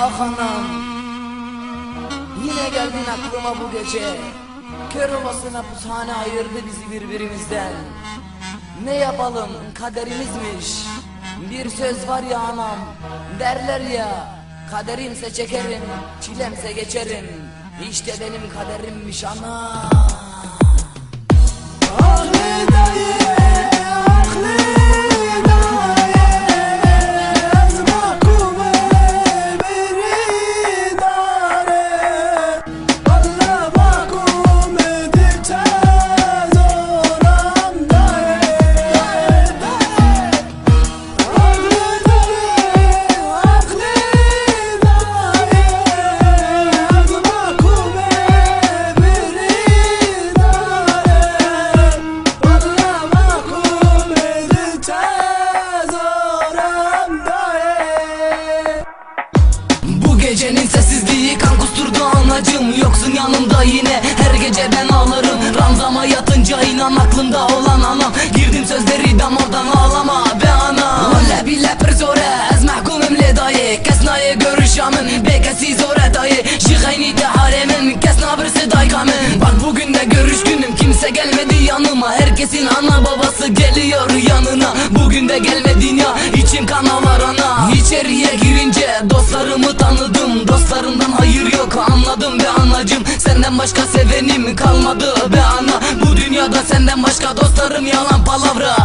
Ah anam. Yine geldin aklıma bu gece. Kör ovasına pushane ayırdı bizi birbirimizden. Ne yapalım kaderimizmiş. Bir söz var ya anam. Derler ya Kaderimse çekerim Çilemse geçerim. İşte benim kaderimmiş anam gecenin sessizliği kan kusturdu anacım. Yoksun yanımda yine her gece ben ağlarım. Ranzama yatınca inan aklımda olan anam. Girdim sözleri damardan ağlama be ana Valla bile persore ez mahkumim le dayı. Kes naye görüşamın bekesi zore dayı. Şıkhayni de haremin kes nabırsı daykamın Bak bugün de görüş günüm kimse gelmedi yanıma Herkesin ana babası geliyor yanına. Bugün de gelmedin ya içim kan ağlar ana. İçeriye girince dostlarımı tanıdım. Dostlarımdan hayır yok anladım be anacım. Senden başka sevenim kalmadı be ana. Bu dünyada senden başka dostlarım yalan palavra